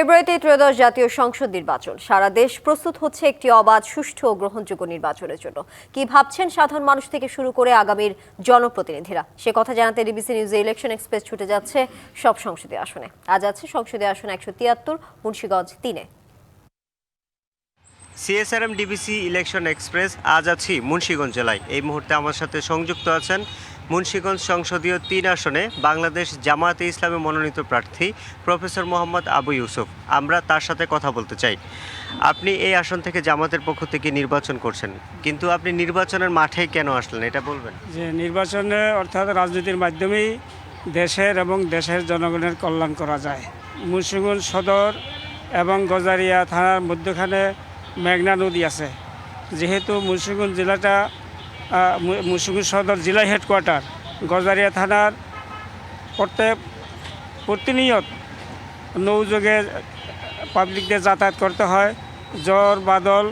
ফেব্রুয়ারিতে ত্রয়োদশ জাতীয় সংসদ নির্বাচন। সারা দেশ প্রস্তুত হচ্ছে একটি অবাধ, সুষ্ঠু ও গ্রহণযোগ্য নির্বাচনের জন্য। কি ভাবছেন সাধারণ মানুষ থেকে শুরু করে আগামীর জনপ্রতিনিধিরা? সে কথা জানাতে ডিবিসি নিউজে ইলেকশন এক্সপ্রেস ছুটে যাচ্ছে সব সংসদীয় আসনে। আজ আছে সংসদীয় আসন একশো তিয়াত্তর, মুন্সীগঞ্জ তিনে। সিএসআরএম ডিবিসি ইলেকশন এক্সপ্রেস, আজ আছি মুন্সিগঞ্জ জেলায়। এই মুহূর্তে আমার সাথে সংযুক্ত আছেন মুন্সিগঞ্জ সংসদীয় তিন আসনে বাংলাদেশ জামায়াতে ইসলামে মনোনীত প্রার্থী প্রফেসর মোহাম্মদ আবু ইউসুফ। আমরা তার সাথে কথা বলতে চাই। আপনি এই আসন থেকে জামাতের পক্ষ থেকে নির্বাচন করছেন, কিন্তু আপনি নির্বাচনের মাঠে কেন আসলেন, এটা বলবেন। যে নির্বাচনে অর্থাৎ রাজনীতির মাধ্যমেই দেশের এবং দেশের জনগণের কল্যাণ করা যায়। মুন্সিগঞ্জ সদর এবং গজারিয়া থানার মধ্যখানে মেঘনা নদী আছে। যেহেতু মুন্সিগঞ্জ জেলাটা মুন্সিগঞ্জ সদর জেলা হেডকোয়ার্টার গজারিয়া থানার প্রত্যেক প্রতিনিয়ত নৌযোগে পাবলিকদের যাতায়াত করতে হয়। জ্বর, বাদল,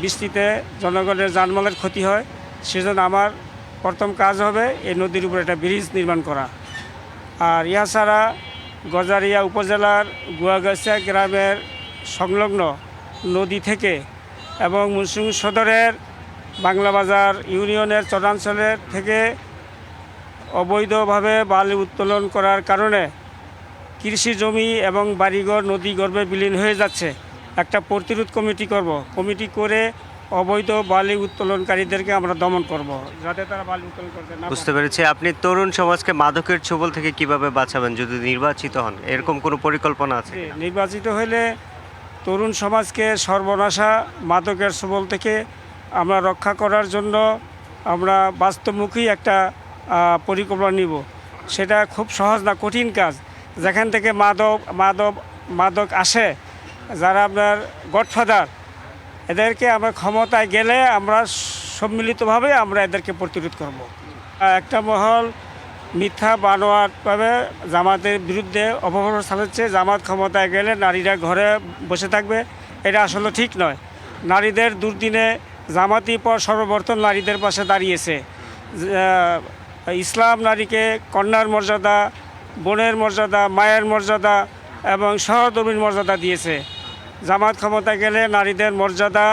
বৃষ্টিতে জনগণের জানমালের ক্ষতি হয়। সেজন্য আমার প্রথম কাজ হবে এই নদীর উপর একটা ব্রিজ নির্মাণ করা। আর ইহা ছাড়া গজারিয়া উপজেলার গুয়াগাছিয়া গ্রামের সংলগ্ন নদী থেকে এবং মুন্সিগঞ্জ সদরের বাংলা বাজার ইউনিয়নের চরাঞ্চলের থেকে অবৈধভাবে বালি উত্তোলন করার কারণে কৃষি জমি এবং বাড়িঘর নদী গর্ভে বিলীন হয়ে যাচ্ছে। একটা প্রতিরোধ কমিটি করব। কমিটি করে অবৈধ বালি উত্তোলনকারীদেরকে আমরা দমন করব যাতে তারা বালি উত্তোলন করতে না বুঝতে পেরেছি। আপনি তরুণ সমাজকে মাদকের ছবল থেকে কীভাবে বাঁচাবেন যদি নির্বাচিত হন? এরকম কোনো পরিকল্পনা আছে নির্বাচিত হলে তরুণ সমাজকে সর্বনাশা মাদকের সবল থেকে আমরা রক্ষা করার জন্য আমরা বাস্তবমুখী একটা পরিকল্পনা নিব। সেটা খুব সহজ না, কঠিন কাজ। যেখান থেকে মাদক মাদক মাদক আসে, যারা আপনার গডফাদার, এদেরকে আমরা ক্ষমতায় গেলে আমরা সম্মিলিতভাবে আমরা এদেরকে প্রতিরোধ করব। একটা মহল মিথ্যা বানোয়াটভাবে জামাতের বিরুদ্ধে অপপ্রচার চালাচ্ছে, জামাত ক্ষমতায় গেলে নারীরা ঘরে বসে থাকবে, এটা আসলে ঠিক নয়। নারীদের দুর্দিনে জামাতি পর সর্বপ্রথম নারীদের পাশে দাঁড়িয়েছে। ইসলাম নারীকে কন্যার মর্যাদা, বোনের মর্যাদা, মায়ের মর্যাদা এবং সহধর্মীর মর্যাদা দিয়েছে। জামাত ক্ষমতা গেলে নারীদের মর্যাদা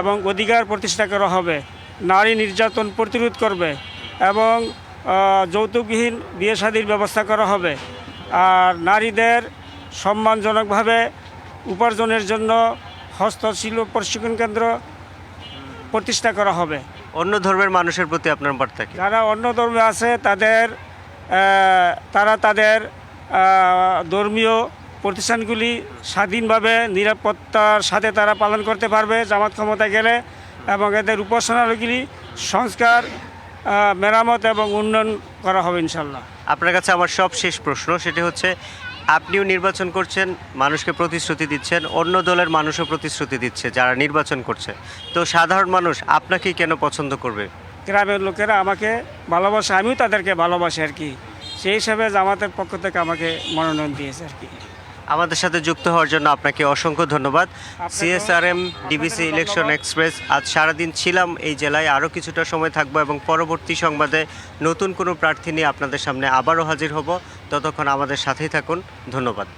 এবং অধিকার প্রতিষ্ঠা করা হবে। নারী নির্যাতন প্রতিরোধ করবে এবং যৌতুকহীন যৌতুকবিহীন বিয়ে শাদির ব্যবস্থা করা হবে। আর নারীদের সম্মানজনকভাবে উপার্জনের জন্য হস্তশিল্প প্রশিক্ষণ কেন্দ্র প্রতিষ্ঠা করা হবে। অন্য ধর্মের মানুষের প্রতি আপনার বার্তা কি? যারা অন্য ধর্মে আছে তাদের তারা তাদের ধর্মীয় প্রতিষ্ঠানগুলি স্বাধীনভাবে নিরাপত্তার সাথে তারা পালন করতে পারবে জামাত ক্ষমতা গেলে এবং এদের উপাসনালয়গুলি সংস্কার মেরামত এবং উন্নয়ন করা হবে ইনশাল্লাহ আপনার কাছে আমার সব শেষ প্রশ্ন সেটি হচ্ছে আপনিও নির্বাচন করছেন, মানুষকে প্রতিশ্রুতি দিচ্ছেন, অন্য দলের মানুষও প্রতিশ্রুতি দিচ্ছে যারা নির্বাচন করছে। তো সাধারণ মানুষ, আপনাকেই কেন পছন্দ করবে? গ্রামের লোকেরা আমাকে ভালোবাসে, আমিও তাদেরকে ভালোবাসি আর কি। সেই হিসাবে জামাতের পক্ষ থেকে আমাকে মনোনয়ন দিয়েছে আর কি। আমাদের সাথে যুক্ত হওয়ার জন্য আপনাকে অসংখ্য ধন্যবাদ। সিএসআরএম ডিবিসি ইলেকশন এক্সপ্রেস আজ সারাদিন ছিলাম এই জেলায় আরও কিছুটা সময় থাকব এবং পরবর্তী সংবাদে নতুন কোনো প্রার্থী নিয়ে আপনাদের সামনে আবারও হাজির হব। ততক্ষণ আমাদের সাথেই থাকুন। ধন্যবাদ।